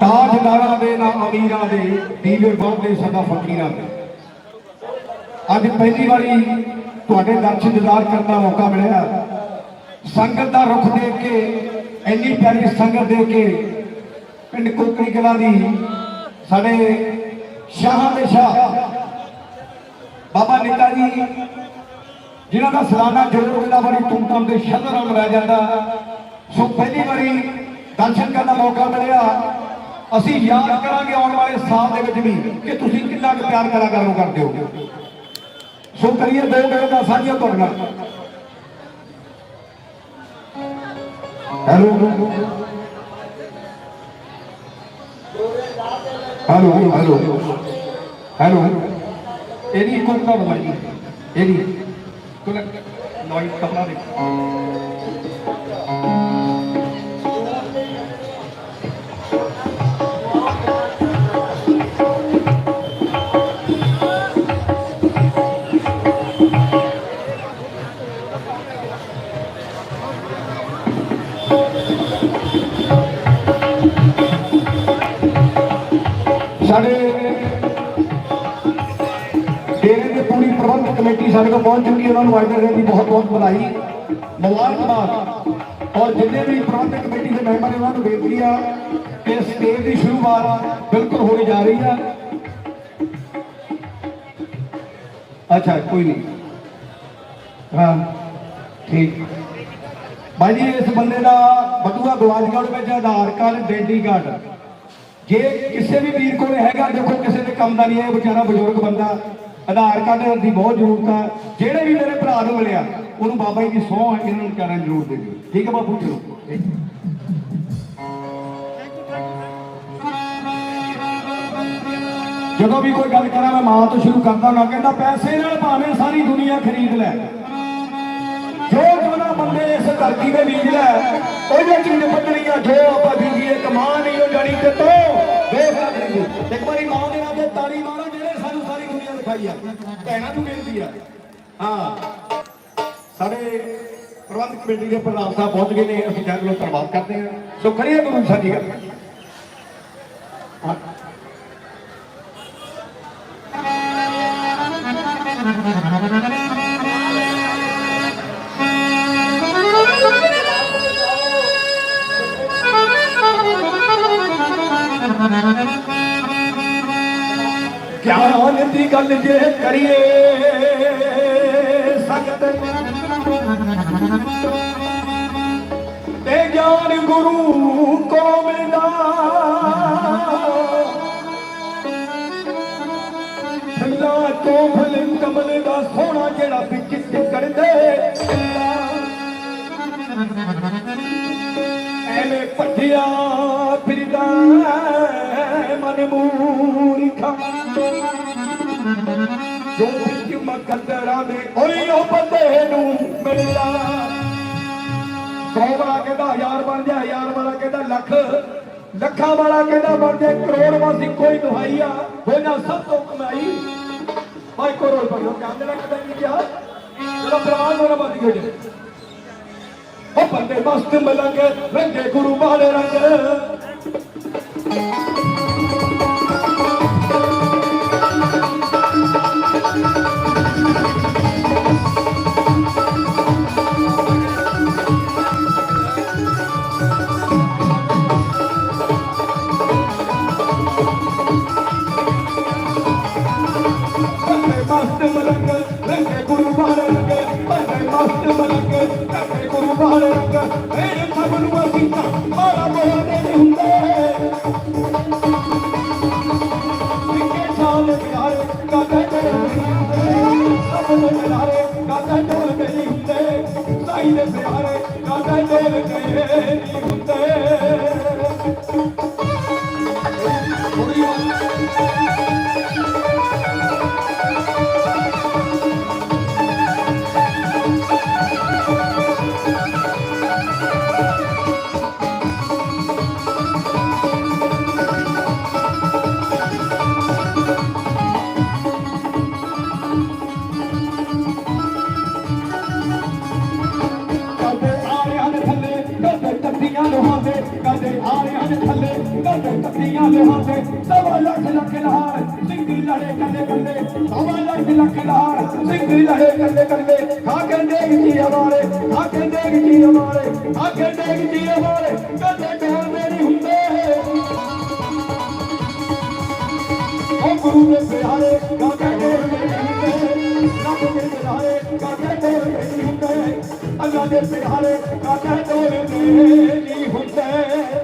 ਤਾਜਦਾਰਾਂ ਦੇ ਨਾ ਅਮੀਰਾਂ ਦੇ, ਦੀਵੇ ਬੰਦੇ ਸਦਾ ਫਕੀਰਾਂ ਦੇ। ਅੱਜ ਪਹਿਲੀ ਵਾਰੀ ਤੁਹਾਡੇ ਦਰਸ਼ਨ ਦਿਦਾਰ ਕਰਨ ਦਾ ਮੌਕਾ ਮਿਲਿਆ। ਸੰਗਤ ਦਾ ਰੁਖ ਦੇਖ ਕੇ, ਇੰਨੀ ਪਿਆਰੀ ਸੰਗਤ ਦੇਖ ਕੇ, ਪਿੰਡ ਕੋਕਰੀ ਕਲਾ ਦੀ ਸਾਡੇ ਸ਼ਾਹਾਂ ਦੇ ਸ਼ਾਹ ਬਾਬਾ ਨਿੱਕਾ ਜੀ, ਜਿਨ੍ਹਾਂ ਦਾ ਸਾਲਾਨਾ ਜੋੜ ਮੇਲਾ ਬੜੀ ਧੂਮਧਾਮ ਦੇ ਸ਼ਦਰ ਮਨਾਇਆ ਜਾਂਦਾ। ਸੋ ਪਹਿਲੀ ਵਾਰੀ ਦਰਸ਼ਨ ਕਰਨ ਦਾ ਮੌਕਾ ਮਿਲਿਆ। ਅਸੀਂ ਯਾਦ ਕਰਾਂਗੇ ਆਉਣ ਵਾਲੇ ਸਾਲ ਦੇ ਵਿੱਚ ਵੀ ਕਿ ਤੁਸੀਂ ਕਿੰਨਾ ਕੁ ਪਿਆਰ ਕਲਾਕਾਰਾਂ ਨੂੰ ਕਰਦੇ ਹੋ। ਸੋ ਕਰੀਏ ਦੋ ਮਿੰਟ ਦਾ ਸਾਂਝਾ ਤੁਹਾਡੇ ਨਾਲ। ਹੈਲੋ। Hello hello. ਹੈਲੋ। ਇਹਦੀ ਕੋਈ ਨਾ ਬਣੀ ਇਹਦੀ। ਕੋਈ ਨੋਇਸ ਕਪੜਾ ਦੇ। ਸਾਡੇ ਡੇਰੇ ਦੀ ਪੂਰੀ ਪ੍ਰਬੰਧਕ ਕਮੇਟੀ ਸਾਡੇ ਕੋਲ ਪਹੁੰਚ ਚੁੱਕੀ ਹੈ। ਉਹਨਾਂ ਨੂੰ ਅੱਜ ਦੇ ਦਿਨ ਬਹੁਤ ਬਹੁਤ ਵਧਾਈ, ਮੁਬਾਰਕਬਾਦ। ਔਰ ਜਿੰਨੇ ਵੀ ਪ੍ਰਬੰਧਕ ਕਮੇਟੀ ਦੇ ਮੈਂਬਰ ਉਹਨਾਂ ਨੂੰ ਬੇਨਤੀ ਆ ਕਿ ਸਟੇਜ ਦੀ ਸ਼ੁਰੂਆਤ ਬਿਲਕੁਲ ਹੋਣੀ ਜਾ ਰਹੀ ਆ। ਅੱਛਾ, ਕੋਈ ਨਹੀਂ। ਹਾਂ, ਠੀਕ। ਭਾਈ ਜੀ, ਇਸ ਬੰਦੇ ਦਾ ਬਟੂਆ ਗਵਾਜਗੜ ਵਿੱਚ ਆਧਾਰ ਕਾਰਡ ਆਇਡੈਂਟੀ ਕਾਰਡ। ਜੇ ਕਿਸੇ ਵੀ ਵੀਰ ਕੋਲ ਹੈਗਾ, ਦੇਖੋ ਕਿਸੇ ਦੇ ਕੰਮ ਦਾ ਨਹੀਂ ਹੈ ਵਿਚਾਰਾ ਬਜ਼ੁਰਗ ਬੰਦਾ। ਆਧਾਰ ਕਾਰਡ ਦੀ ਬਹੁਤ ਜ਼ਰੂਰਤ ਆ। ਜਿਹੜੇ ਵੀ ਮੇਰੇ ਭਰਾ ਨੂੰ ਮਿਲਿਆ, ਉਹਨੂੰ ਬਾਬਾ ਜੀ ਦੀ ਸਹੁੰ ਇਹਨਾਂ ਨੂੰ ਕਹਿਣਾ ਜ਼ਰੂਰ ਦੇ ਦਿਓ। ਠੀਕ ਹੈ ਬਾਪੂ ਚਲੋ ਜਦੋਂ ਵੀ ਕੋਈ ਗੱਲ ਕਰਾਂ, ਮੈਂ ਮਾਂ ਤੋਂ ਸ਼ੁਰੂ ਕਰਦਾ ਨਾ ਕਹਿੰਦਾ, ਪੈਸੇ ਨਾਲ ਭਾਵੇਂ ਸਾਰੀ ਦੁਨੀਆ ਖਰੀਦ ਲੈ। ਜੋ ਜੋਨਾ ਬੰਦੇ ਇਸ ਧਰਤੀ ਦੇ ਬੀਜ ਲੈ ਉਹਦੇ ਜੇ ਚੀਜ਼ ਜੋ ਆਪਾਂ ਬੀਜੀਏ, ਕਮਾਂ ਨਹੀਂ, ਉਹ ਜਾਣੀ ਤੇ ਤੋ ਇੱਕ ਵਾਰੀ ਮਾਂ ਦੇ ਨਾਲ ਤੇ ਤਾੜੀ ਮਾਰੋ, ਜਿਹੜੇ ਸਾਨੂੰ ਸਾਰੀ ਦੁਨੀਆ ਦਿਖਾਈ ਆ। ਭੈਣਾਂ ਨੂੰ ਬੇਨਤੀ ਆ। ਹਾਂ। ਸਾਡੇ ਪ੍ਰਬੰਧਕ ਕਮੇਟੀ ਦੇ ਪ੍ਰਧਾਨ ਸਾਹਿਬ ਪਹੁੰਚ ਗਏ ਨੇ, ਅਸੀਂ ਜਨ ਨੂੰ ਧੰਨਵਾਦ ਕਰਦੇ ਹਾਂ। ਸੋ ਕਰੀਏ ਗੁਰੂ ਸਾਹਿਬ ਦੀ। ਗੱਲ ਹਾਂ ਗਿਆਨ ਦੀ ਗੱਲ ਜੇ ਕਰੀਏ? ਸਖਤ ਤੇ ਗਿਆਨ ਗੁਰੂ ਕੋ ਮਿਲਦਾ ਠੰਡਾ ਤੋਂ ਫਲ ਕਮਲ ਦਾ ਸੋਹਣਾ ਜਿਹੜਾ ਵਿੱਚ ਕਰਦੇ ਐਵੇਂ ਭੱਜਿਆ ਫਿਰਦਾ ਮਨ ਮੂਰਖਾ ਜੋ ਵਿੱਚ ਮਕਦਰਾਂ ਦੇ ਓਏ ਉਹ ਬੰਦੇ ਨੂੰ ਮਿਲਿਆ ਸੌ ਵਾਲਾ ਕਹਿੰਦਾ ਹਜ਼ਾਰ ਬਣ ਜਾ, ਹਜ਼ਾਰ ਵਾਲਾ ਕਹਿੰਦਾ ਲੱਖ। ਲੱਖਾਂ ਵਾਲਾ ਕਹਿੰਦਾ ਬਣ ਜਾ, ਕਰੋੜ ਵਾਸੀ ਕੋਈ ਦੁਹਾਈ ਆ ਹੋ ਸਭ ਤੋਂ ਕਮਾਈ। ਭਾਈ ਕਰੋੜ ਬਣ ਗਿਆ ਕਹਿੰਦਾ ਕਦੇ ਨਹੀਂ ਕਿਹਾ ਜਿਹੜਾ ਪ੍ਰਮਾਣ ਹੋਣਾ ਬੰਦ ਹੋ ਉਹ ਬੰਦੇ ਮਸਤ ਮਲੰਗ ਰੰਗੇ ਗੁਰੂ ਵਾਲੇ ਰੰਗ। ਸਾਈ ਦੇ ਪਿਆਰੇ ਕਾਕਾ ਡੋਲ ਨਹੀਂ ਹੁੰਦੇ। ਕੁੜੀਆਂ ਕਰਦੇ ਥੱਲੇ ਕਰਦੇ ਕੱਟੀਆਂ ਦੇ ਹਾਥੇ ਸਵਾ ਲੱਖ ਲੱਖ ਲਾਰ ਸਿੰਘ ਲੜੇ ਕੱਲੇ ਕੱਲੇ ਸਵਾ ਲੱਖ ਲੱਖ ਲਾਰ ਸਿੰਘ ਲੜੇ ਕੱਲੇ ਕੱਲੇ ਖਾ ਕੇ ਦੇਖ ਜੀ ਹਮਾਰੇ ਖਾ ਕੇ ਦੇਖ ਜੀ ਹਮਾਰੇ ਖਾ ਕੇ ਦੇਖ ਜੀ ਹਮਾਰੇ ਕਦੇ ਡੋਲਦੇ ਨਹੀਂ ਹੁੰਦੇ ਉਹ ਗੁਰੂ ਦੇ ਪਿਆਰੇ ਕਾਕੇ ਕੋਲ ਨਹੀਂ ਹੁੰਦੇ ਰੱਬ ਦੇ ਪਿਆਰੇ ਕਾਕੇ ਕੋਲ ਨਹੀਂ ਹੁੰਦੇ ਅੱਲਾ ਦੇ ਪਿਆਰੇ ਕਾਕੇ ਕੋਲ ਨਹੀਂ ਹੁੰਦੇ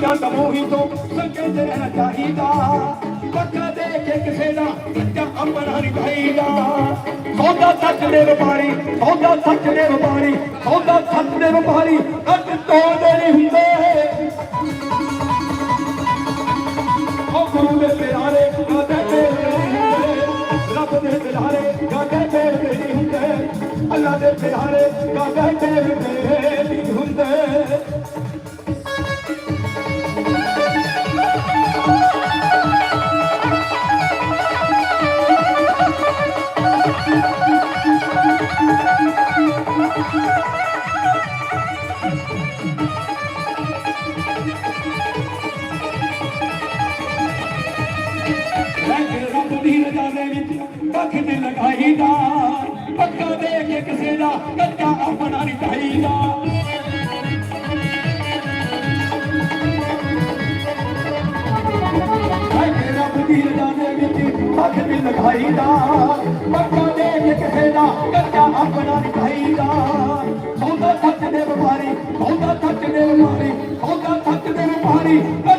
ਦੁਨੀਆ ਤੋਂ ਤੋਂ ਸੰਗੇ ਰਹਿਣਾ ਚਾਹੀਦਾ। ਪੱਕਾ ਦੇ ਕੇ ਕਿਸੇ ਦਾ ਕੱਚਾ ਆਪਣਾ ਨਹੀਂ ਚਾਹੀਦਾ। ਸੌਦਾ ਸੱਚ ਦੇ ਵਪਾਰੀ, ਸੌਦਾ ਸੱਚ ਦੇ ਵਪਾਰੀ, ਸੌਦਾ ਸੱਚ ਦੇ ਵਪਾਰੀ ਕੱਟ ਤੋੜਦੇ ਨਹੀਂ ਹੁੰਦੇ। ਉਹ ਗੁਰੂ ਦੇ ਪਿਆਰੇ ਗਾਦੇ ਤੇਰੇ ਰੱਬ ਦੇ ਪਿਆਰੇ ਗਾਦੇ ਤੇਰੇ ਨਹੀਂ ਹੁੰਦੇ। ਅੱਲਾ ਦੇ ਪਿਆਰੇ ਗਾਦੇ ਤੇਰੇ ਨਹੀਂ ਹੁੰਦੇ। ਦੀ ਰਜ਼ਾ ਦੇ ਵਿੱਚ ਪੱਖ ਤੇ ਲਗਾਈਦਾ ਪੱਕਾ ਦੇ ਕੇ ਕਿਸੇ ਦਾ ਕੱਚਾ ਆਪਣਾ ਨਹੀਂ ਚਾਹੀਦਾ। ਮੈਂ ਰੱਬ ਦੀ ਰਜ਼ਾ ਦੇ ਵਿੱਚ ਪੱਖ ਤੇ ਲਗਾਈਦਾ ਪੱਕਾ ਦੇ ਕੇ ਕਿਸੇ ਦਾ ਕੱਚਾ ਆਪਣਾ ਨਹੀਂ ਚਾਹੀਦਾ। Party.